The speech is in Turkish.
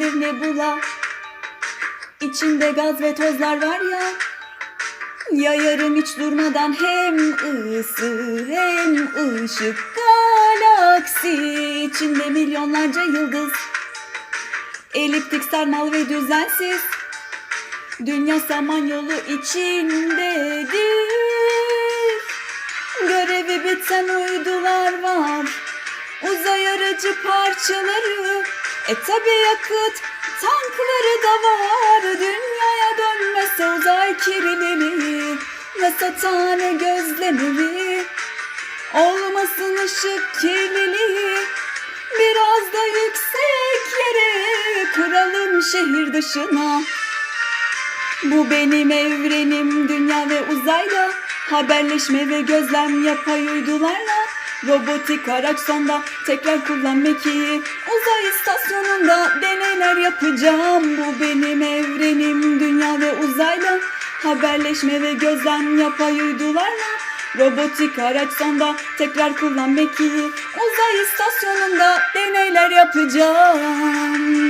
bir nebula. İçinde gaz ve tozlar var ya. Yayarım hiç durmadan hem ısı hem ışık. Galaksi içinde milyonlarca yıldız. Eliptik sarmal ve düzensiz. Dünya samanyolu içindedir. Görevi biten uydular var. Uzay aracı parçaları e tabi yakıt tankları da var. Dünyaya dönmese uzay kirliliği ve satane gözlemleri olmasın ışık kirliliği biraz da yüksek yere kuralım şehir dışına. Bu benim evrenim. Dünya ve uzayla Haberleşme ve gözlem yapay uydularla Robotik araç sonda tekrar kullan mekiği Uzay istasyonunda deneyler yapacağım. Bu benim evrenim. Dünya ve uzayla Haberleşme ve gözlem yapay uydularla Robotik araç sonda tekrar kullan mekiği Uzay istasyonunda deneyler yapacağım